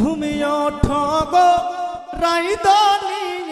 তুমি অঠগ রাইদানি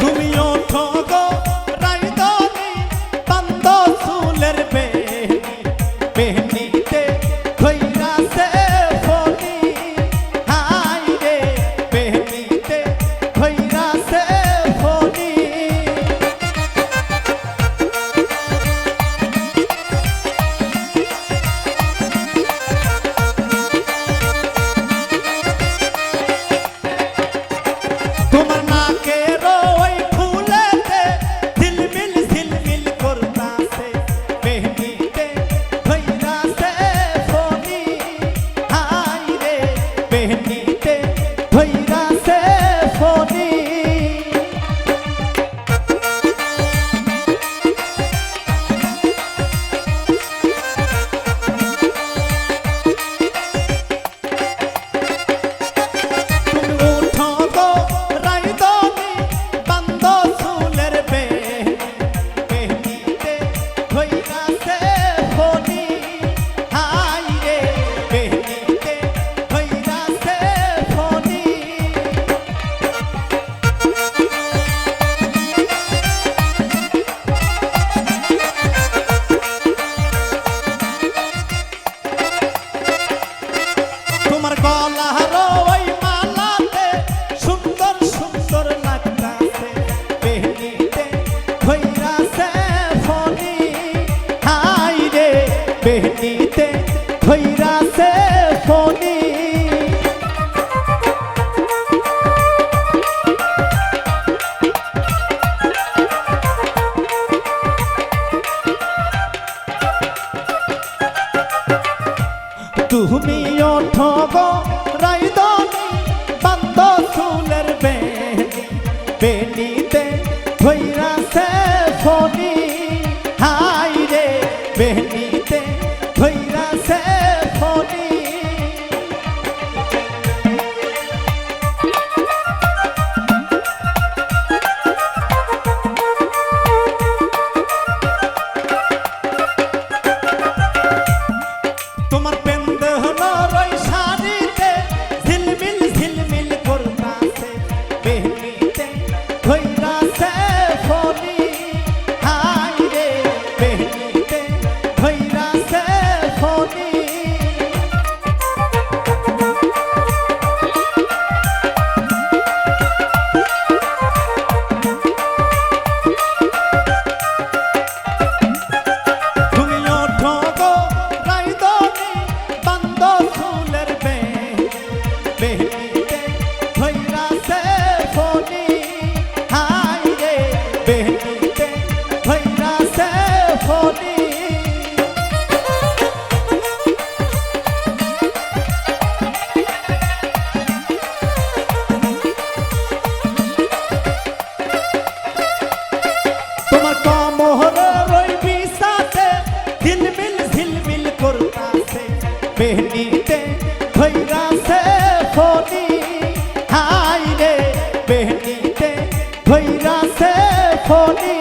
tu me. তুমি ওঠো গো রাইদন বান্দ চুলের বেনি বেনিতে ধৈরাছে ফোনি আছে ঝিলমিল ঝিলমিল করতাছে। মেহনিতে ধৈরাছে ফোনি হাই রে মেহনিতে ধৈরাছে ফোনি